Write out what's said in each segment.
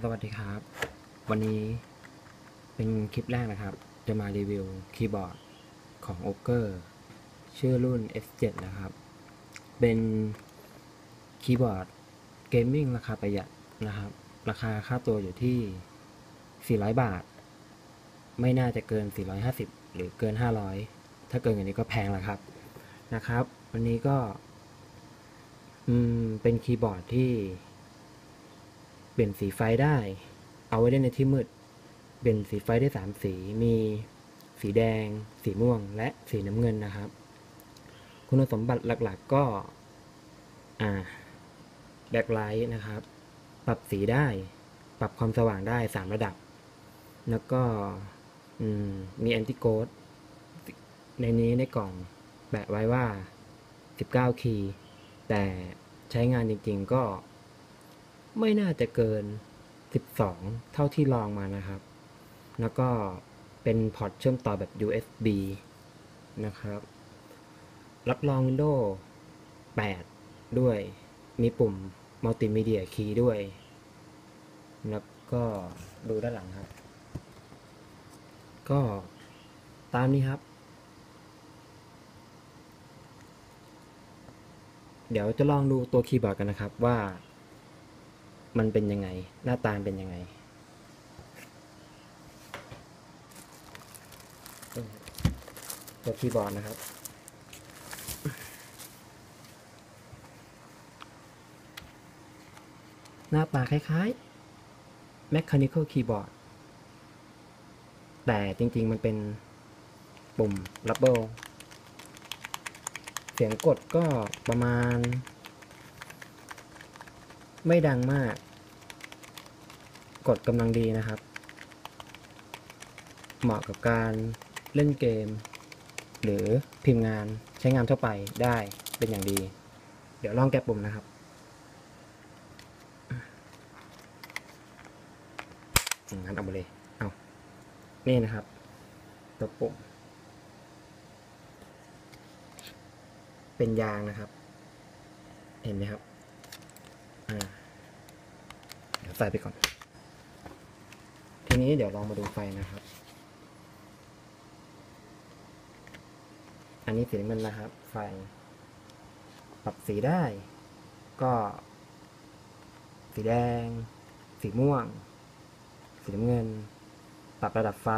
สวัสดีครับ วันนี้เป็นคลิปแรกนะครับ จะมารีวิวคีย์บอร์ดของ o g e r ชื่อรุ่น S7 นะครับ เป็นคีย์บอร์ดเกมมิ่งราคาประหยัดนะครับ ราคาค่าตัวอยู่ที่ 400 บาท ไม่น่าจะเกิน 450 หรือเกิน 500 ถ้าเกินอย่างนี้ก็แพงแล้วครับนะครับ วันนี้ก็เป็นคีย์บอร์ดที่ เปลี่ยนสีไฟได้ เอาไว้ได้ในที่มืด เปลี่ยนสีไฟได้สามสี มีสีแดง สีม่วง และสีน้ำเงินนะครับ คุณสมบัติหลักๆก็ อ่าแบ็คไลท์นะครับ ปรับสีได้ ปรับความสว่างได้สามระดับ แล้วก็มมีแอนติโกดในนี้ในกล่องแปะไว้ว่า 19 คีย์ แต่ใช้งานจริงๆก็ ไม่น่าจะเกิน 12 เท่าที่ลองมานะครับ แล้วก็เป็นพอร์ตเชื่อมต่อแบบ USB นะครับ รับรอง Windows 8 ด้วย มีปุ่มมัลติมีเดียคีย์ด้วย แล้วก็ดูด้านหลังครับ ก็ตามนี้ครับ เดี๋ยวจะลองดูตัวคีย์บอร์ดกันนะครับว่า มันเป็นยังไง หน้าตาเป็นยังไง ตัวคีย์บอร์ดนะครับ หน้าตาคล้ายๆ Mechanical Keyboard แต่จริงๆมันเป็นปุ่ม Rubber เสียงกดก็ประมาณ ไม่ดังมาก กดกำลังดีนะครับ เหมาะกับการเล่นเกม หรือพิมพ์งานใช้งานทั่วไปได้เป็นอย่างดี เดี๋ยวลองแกะปุ่มนะครับงั้นเอาไปเลย เอา นี่นะครับ ตัวปุ่ม เป็นยางนะครับ เห็นไหมครับ อ่า เดี๋ยวใส่ไปก่อน ทีนี้เดี๋ยวลองมาดูไฟนะครับ อันนี้สีน้ำเงินนะครับ ไฟ ปรับสีได้ ก็ สีแดง สีม่วง สีน้ำเงิน ปรับระดับไฟ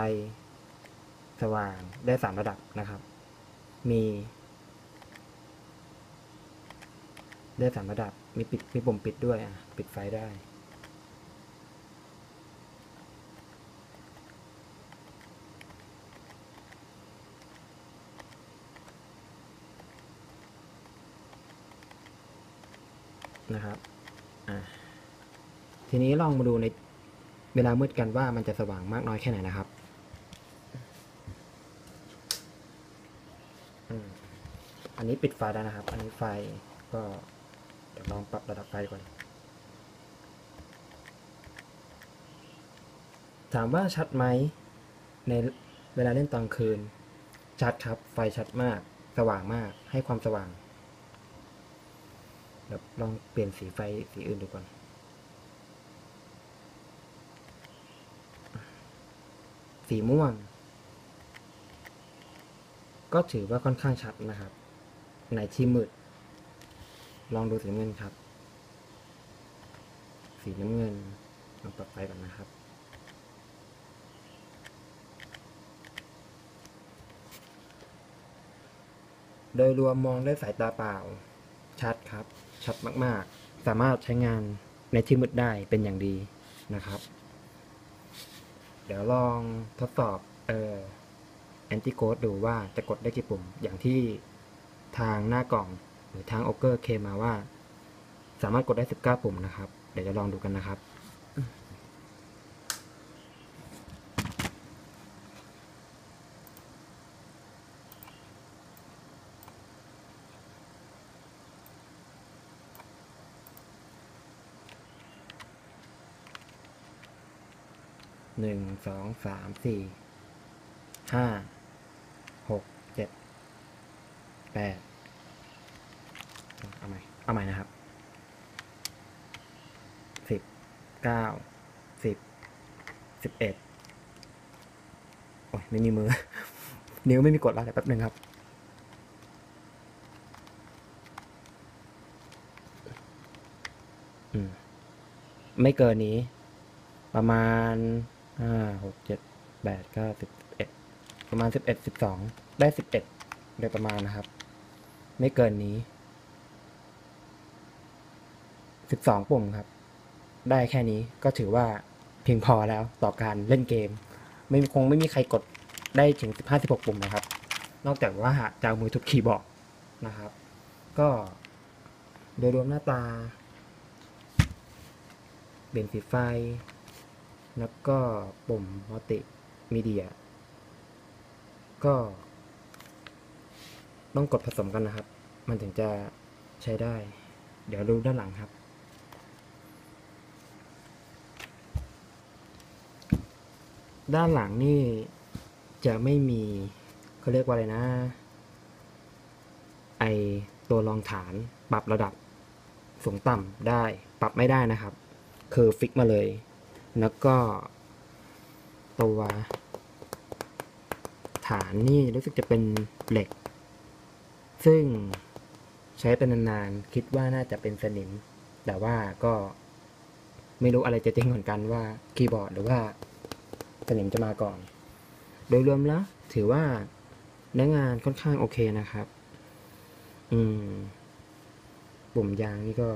สว่างได้สามระดับนะครับ มีได้สามระดับ มีปิด มีปุ่มปิดด้วยอะปิดไฟได้ นะครับทีนี้ลองมาดูในเวลามืดกันว่ามันจะสว่างมากน้อยแค่ไหนนะครับอันนี้ปิดไฟแล้วนะครับ อันนี้ไฟก็เดี๋ยวลองปรับระดับไฟก่อน ถามว่าชัดไหมในเวลาเล่นตอนคืน ชัดครับ ไฟชัดมาก สว่างมาก ให้ความสว่าง เดี๋ยวลองเปลี่ยนสีไฟสีอื่นดูก่อนสีม่วง ก็ถือว่าค่อนข้างชัดนะครับ ในที่มืด ลองดูสีเงินครับ สีน้ำเงินลองปรับไฟก่อนนะครับ โดยรวมมองด้วยสายตาเปล่าชัดครับ ชัดมาก ๆ สามารถใช้งานในที่มืดได้เป็นอย่างดีนะครับ เดี๋ยวลองทดสอบเอ่อแอนติโคดดูว่าจะกดได้กี่ปุ่ม อย่างที่ทางหน้ากล่องหรือทางโอเกอร์เคมาว่า สามารถกดได้ 19 ปุ่มนะครับ เดี๋ยวจะลองดูกันนะครับ หนึ่งสองสามสี่ห้าหกเจ็ดแปดเอาใหม่เอาใหม่นะครับสิบเก้าสิบสิบเอ็ดโอ้ยไม่มีมือ นิ้วไม่มีกดแล้วแป๊บหนึ่งครับไม่เกินนี้ ประมาณ ห้าหกเจ็ดแปดเก้าสิบเอ็ดประมาณสิบเอ็ดสิบสองได้สิบเอ็ดโดยประมาณนะครับ ไม่เกินนี้สิบสองปุ่มครับ ได้แค่นี้ก็ถือว่าเพียงพอแล้วต่อการเล่นเกม ไม่คงไม่มีใครกดได้ถึงสิบห้าสิบหกปุ่มนะครับ นอกจากว่าจะเอามือทุบคีย์บอร์ดนะครับ ก็โดยรวมหน้าตาเปลี่ยนสีไฟ แล้วก็ปุ่มมัลติมีเดีย ก็ ต้องกดผสมกันนะครับ มันถึงจะใช้ได้ เดี๋ยวดูด้านหลังครับ ด้านหลังนี่จะไม่มีเขาเรียกว่าอะไรนะ ไอตัวรองฐานปรับระดับสูงต่ำได้ ปรับไม่ได้นะครับ คือฟิกมาเลย แล้วก็ ตัวฐานนี่รู้สึกจะเป็นเหล็ก ซึ่งใช้เป็นนานๆคิดว่าน่าจะเป็นสนิม แต่ว่าก็ไม่รู้อะไรจะจริงเหมือนกันว่าคีย์บอร์ดหรือว่าสนิมจะมาก่อน โดยรวมแล้ว ถือว่าเนื้องานค่อนข้างโอเคนะครับ อืม ปุ่มยางนี่ก็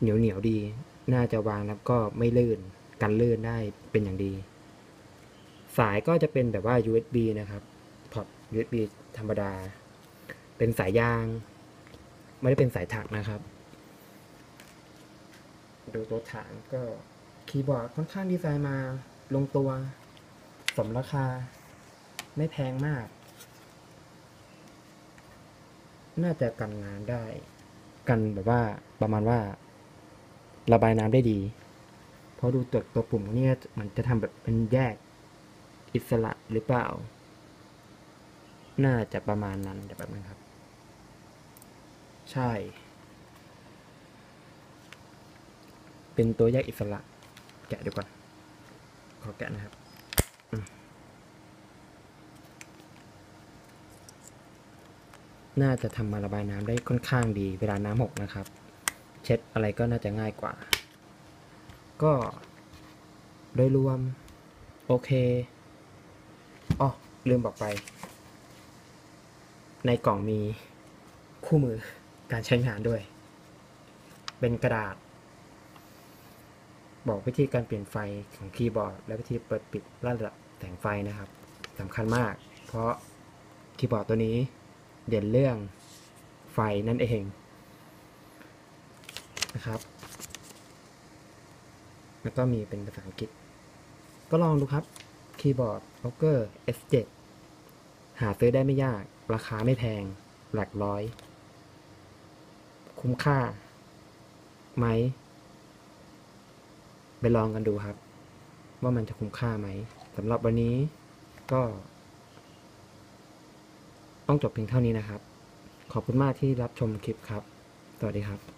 เหนียวเหนียวดี น่าจะวางแล้วก็ไม่ลื่น กันลื่นได้เป็นอย่างดี สายก็จะเป็นแบบว่า USB นะครับพอร์ต USB ธรรมดา เป็นสายยาง ไม่ได้เป็นสายถักนะครับ ดูตัวถังก็คีย์บอร์ดค่อนข้างดีไซน์มาลงตัว สมราคา ไม่แพงมาก น่าจะกันน้ำได้ กันแบบว่าประมาณว่า ระบายน้ำได้ดี เพราะดูตัวตัวปุ่มพวกนี้มันจะทำแบบเป็นแยกอิสระหรือเปล่า น่าจะประมาณนั้นเดี๋ยวแป๊บนึงครับ ใช่ เป็นตัวแยกอิสระ แกะดูก่อนขอแกะนะครับน่าจะทำมาระบายน้ำได้ค่อนข้างดีเวลาน้ำหกนะครับ เช็ดอะไรก็น่าจะง่ายกว่า ก็โดยรวม โอเคอ๋อลืมบอกไป ในกล่องมีคู่มือการใช้งานด้วย เป็นกระดาษ บอกวิธีการเปลี่ยนไฟของคีย์บอร์ด และวิธีเปิดปิดระดับแสงไฟนะครับสำคัญมาก เพราะคีย์บอร์ดตัวนี้เด่นเรื่องไฟนั่นเองนะครับ แล้วก็มีเป็นภาษาอังกฤษ ก็ลองดูครับคีย์บอร์ด o อ k e r S7 หาซื้อได้ไม่ยาก ราคาไม่แพง หลักร้อย คุ้มค่า ไหม ไปลองกันดูครับ ว่ามันจะคุ้มค่าไหมสำหรับวันนี้ก็ ต้องจบเพียงเท่านี้นะครับ ขอบคุณมากที่รับชมคลิปครับ สวัสดีครับ